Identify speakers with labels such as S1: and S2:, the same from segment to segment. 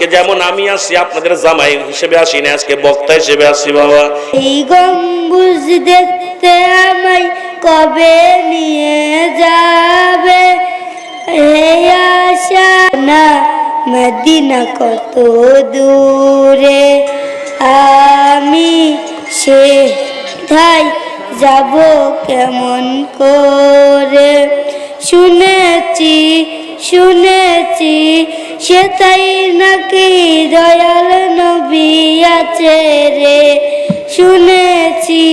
S1: আজকে যেমন আমি আসি আপনাদের জামাই হিসেবে আসি না, আজকে বক্তা হিসেবে আসি বাবা।
S2: এই গম্বুজ দেখতে আমায় কবে নিয়ে যাবে? এই আশা না, মদিনা কত দূরে? আমি সে ধাই যাব কেমন করে? শুনেছি শুনেছি, সে তাই নাকি দয়াল নবী আছে রে। শুনেছি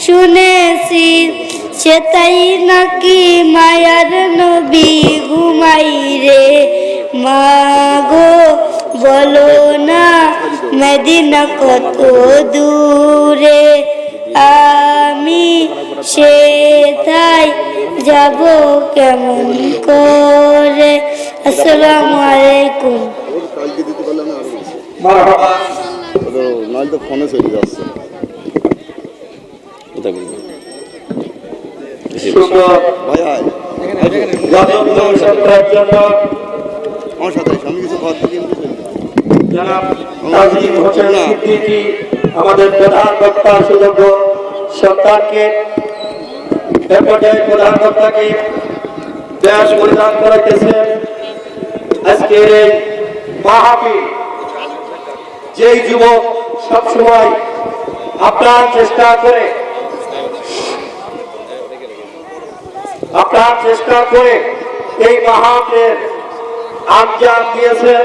S2: শুনেছি, সে তাই নাকি মায়ার নবী ঘুমাই রে। মাগো, বলো না, মেদিনা কত দূরে? আমি সেথায় যাব কেমন করে? আসসালামু আলাইকুম।
S3: চলে যাচ্ছে। আমার সাথে
S4: আমাদের প্রধান বক্তা সুযোগ্য সরকারকে এ পর্যায়ে প্রধান বক্তাকে ব্যাস পরিধান সবসময় আপনার চেষ্টা করে, আপনার চেষ্টা করে এই মাহাবীর আঞ্জাম দিয়েছেন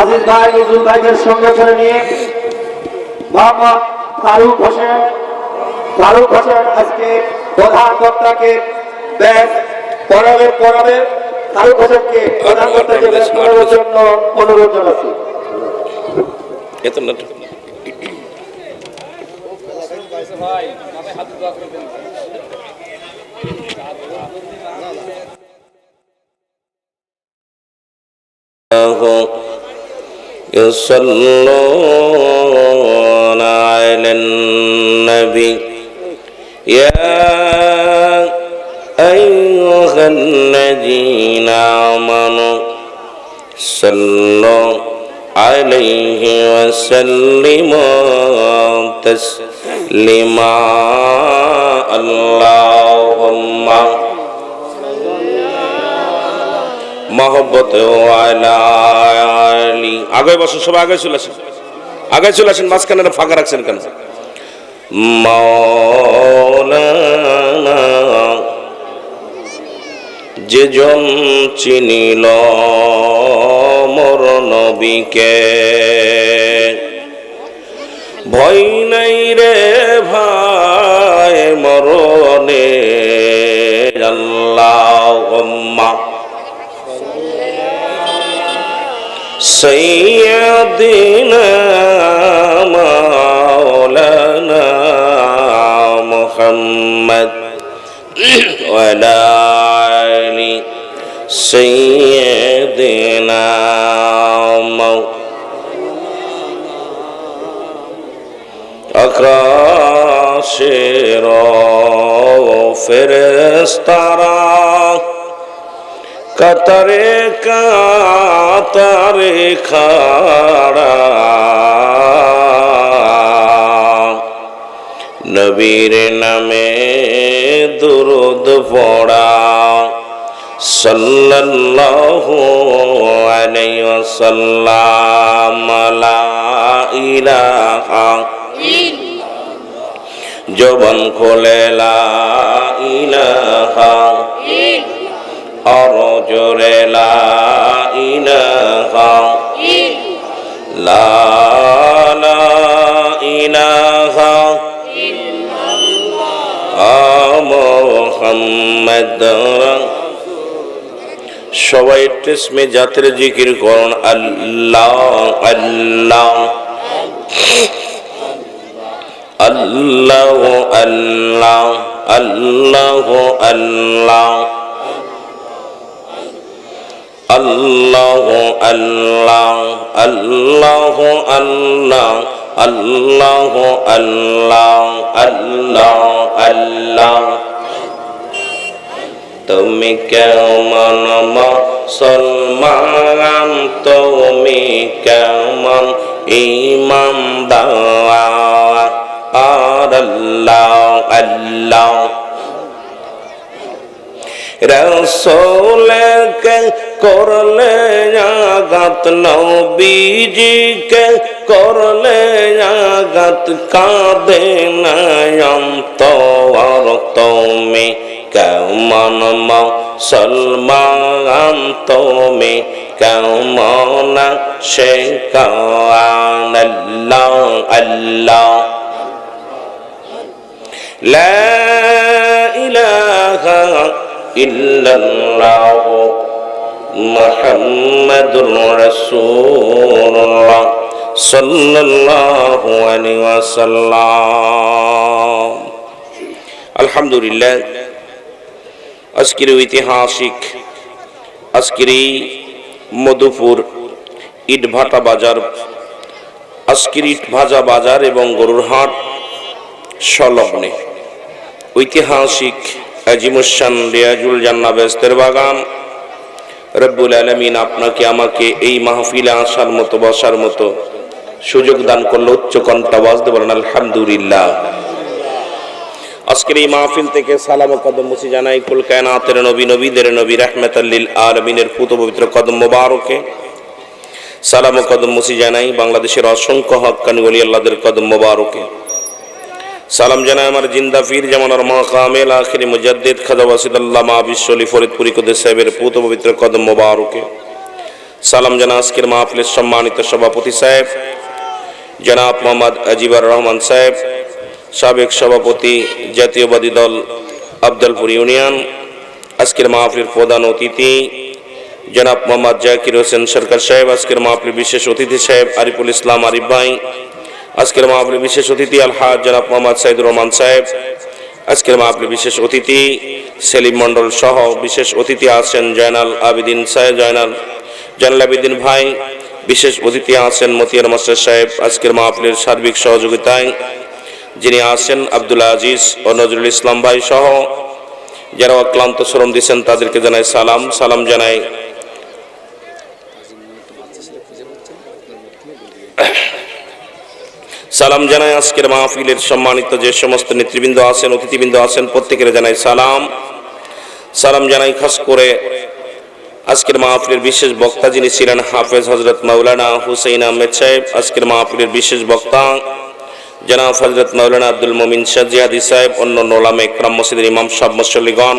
S4: আজিজ ভাই, নজরুল ভাইদের সঙ্গে করে নিয়ে। মোহাম্মদ ফারুক হোসেন ফারুক হোসেন আজকে প্রধানকর্তাকে দেশ পড়াবে পড়াবে ফারুক হোসেনকে প্রধানকর্তাকে দেশ করার জন্য অনুরোধ জানাচ্ছি।
S1: ভাই হাত দোয়া করে দেন يصلون على النبي. يا أيها الذين آمنوا صلوا عليه وسلموا تسليما اللهم মহব্বত আলী আগে বসুন সবাই আগে চলে আসেন আগে চলে আসেন মাঝখানে না ফাঁকা রাখছেন কেন মৌলানা যেজন চিনিল মরণবিকে ভয় নাই রে ভাই মরণে আল্লাহ সৈয়দিনা মাওলানা মুহাম্মদ آل سيدنا أكراشر فرستارا কাতারে কাতারে খাড়া নবীর নামে দুরুদ পড়া صلى الله عليه وسلم لا إله জবন খোলে, লা ইলাহা অর জোরে, লা ইলাহা লা ইলাহা মোহাম্মদ সবাই টেসমে জাতের জিকির করুন আল্লাহ আল্লাহ আল্লাহ আল্লাহ আল্লাহ আল্লাহ আল্লাহ আল্লাহ আল্লাহ আল্লাহ আল্লাহ আল্লাহ আল্লাহ আল্লাহ তুমি কেমন মুসলমান, তুমি কেমন ইমানদার আল্লাহ আল্লাহ। রসোলকে করলে আগাত নবীজিকে করলে আগাত কাঁদে নয়ন্ত আর তুমি কেমন মুসলমান তুমি কেমন সে কান আল্লাহ আল্লাহ لا إله إلا الله محمد رسول الله صلى الله عليه وسلم الحمد لله আজকের ঐতিহাসিক, আজকের এই মধুপুর ইটভাটা বাজার, আজকের ইট ভাজা বাজার এবং গরুর হাট সংলগ্নে। ঐতিহাসিক আজিমুসান রিয়াজুল জান্না বেস্তের বাগান। রব্বুল আলমিন আপনাকে, আমাকে এই মাহফিলে আসার মতো, বসার মতো সুযোগ দান করল উচ্চ কণ্ঠ বাজতে বলেন আলহামদুলিল্লাহ। আজকের এই মাহফিল থেকে সালাম কদম মুসি জানাই, কুল কায়নাতের নবী, নবীদের নবী রাহমাতাল্লিল আলমিনের পুত পবিত্র কদম মোবারকে। সালাম কদম মুসি জানাই বাংলাদেশের অসংখ্য হক্কানি ওলি আল্লাহদের কদম মোবারকে। সালাম জানাই আমার জিন্দা ফির জামানার মাকামেল আখিরি মুজাদ্দিদ খাজা ওয়াসিদুল্লাহ মা বিশ্বলি ফরিদপুরি কদে সাহেবের পুত পবিত্র কদম মোবারকে। সালাম জানা আজকের মাহফিলের সম্মানিত সভাপতি সাহেব, জনাব মোহাম্মদ আজিবর রহমান সাহেব সাবেক সভাপতি জাতীয়বাদী দল আবদলপুর ইউনিয়ন, আজকের মাহফিলের প্রধান অতিথি জনাব মোহাম্মদ জাকির হোসেন সরকার সাহেব, আজকের মাহফিলের বিশেষ অতিথি সাহেব আরিফুল ইসলাম আরিফ ভাই, আজকের মাহফিলের বিশেষ অতিথি আলহাজ জনাব মোহাম্মদ সাইদুর রহমান সাহেব, আজকের মাহফিলের বিশেষ অতিথি সেলিম মণ্ডল সহ বিশেষ অতিথি আছেন জয়নাল আবিদিন সাহেব, জয়নাল জয়নাল আবিদিন ভাই, বিশেষ অতিথি আছেন মতিয়ার মাস্টার সাহেব, আজকের মাহফিলের সার্বিক সহযোগিতায় যিনি আছেন আব্দুল আজিজ ও নজরুল ইসলাম ভাই সহ যারা অক্লান্ত শ্রম দিচ্ছেন তাদেরকে জানাই সালাম। সালাম জানাই। সালাম জানাই আজকের মাহফিলের সম্মানিত যে সমস্ত নেতৃবৃন্দ আছেন, অতিথিবৃন্দ আছেন, প্রত্যেকের জানাই সালাম। সালাম জানাই খাস করে আজকের মাহফিলের বিশেষ বক্তা যিনি ছিলেন হাফেজ হজরত মাওলানা হুসেইন আহমেদ সাহেব। আজকের মাহফিলের বিশেষ বক্তা জনাব হজরত মাওলানা আব্দুল মমিন শাহজিহাদি সাহেব অন্য নোলামে একরাম, মসজিদের ইমাম সাহ মুসল্লিগণ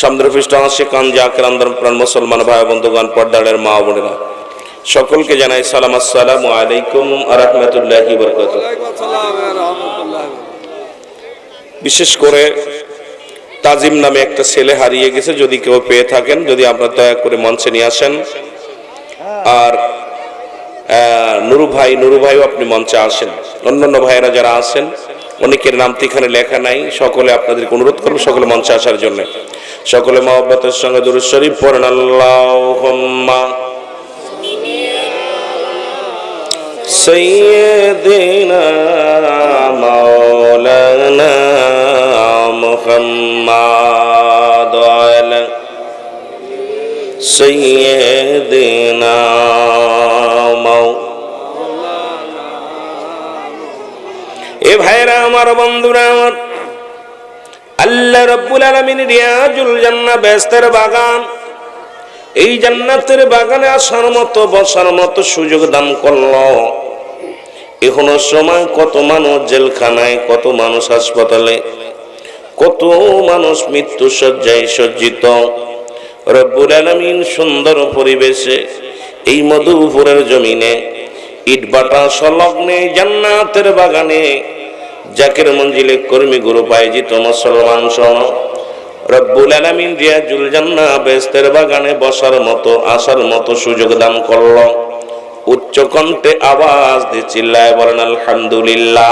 S1: সামদ্রপৃষ্ঠ আশিকান জাকের আন্দোলন মুসলমান ভাই বন্ধুগণ পর্দারের মা বোনেরা। সকলকে জানাই সালাম, আসসালামু আলাইকুম আরহামতুল্লাহি বরকত বিশেষ করে তাজিম নামে একটা ছেলে হারিয়ে গেছে, যদি কেউ পেয়ে থাকেন, যদি আপনারা দয়া করে মঞ্চে নিয়ে আসেন। আর নুরু ভাই, নুরু ভাইও আপনি মঞ্চে আসেন। অন্যান্য ভাইয়েরা যারা আসেন অনেকের নাম তো এখানে লেখা নাই, সকলে আপনাদেরকে অনুরোধ করব সকলে মঞ্চে আসার জন্য। সকলে মহব্বতের সঙ্গে দুরুদ শরীফ পড়েন। আল্লাহ সৈয়দিনা ভাইরা, আমার বন্ধুরা, আমার আল্লাহ রব্বুল আলমিন রিয়াজুল জান্না বেস্তের বাগান। এই জান্নাতের বাগানে আসার মতো, বসার মতো সুযোগ দান করল। এখনও সময় কত মানুষ জেলখানায়, কত মানুষ হাসপাতালে, কত মানুষ মৃত্যু সজ্জায় সজ্জিত। রব্বুল আলমিন সুন্দর পরিবেশে এই মধুপুরের জমিনে ইটবাটা সংলগ্নে জান্নাতের বাগানে জাকের মঞ্জিলে কর্মী গুরু পাইজিত মুসলমান সন। রব্বুল আলমিন রিয়াজুল জান্নাহ বেস্তের বাগানে বসার মতো, আসার মতো সুযোগ দান করল। উচ্চ কণ্ঠে আওয়াজ দিয়ে চিল্লায় বলেন আলহামদুলিল্লাহ।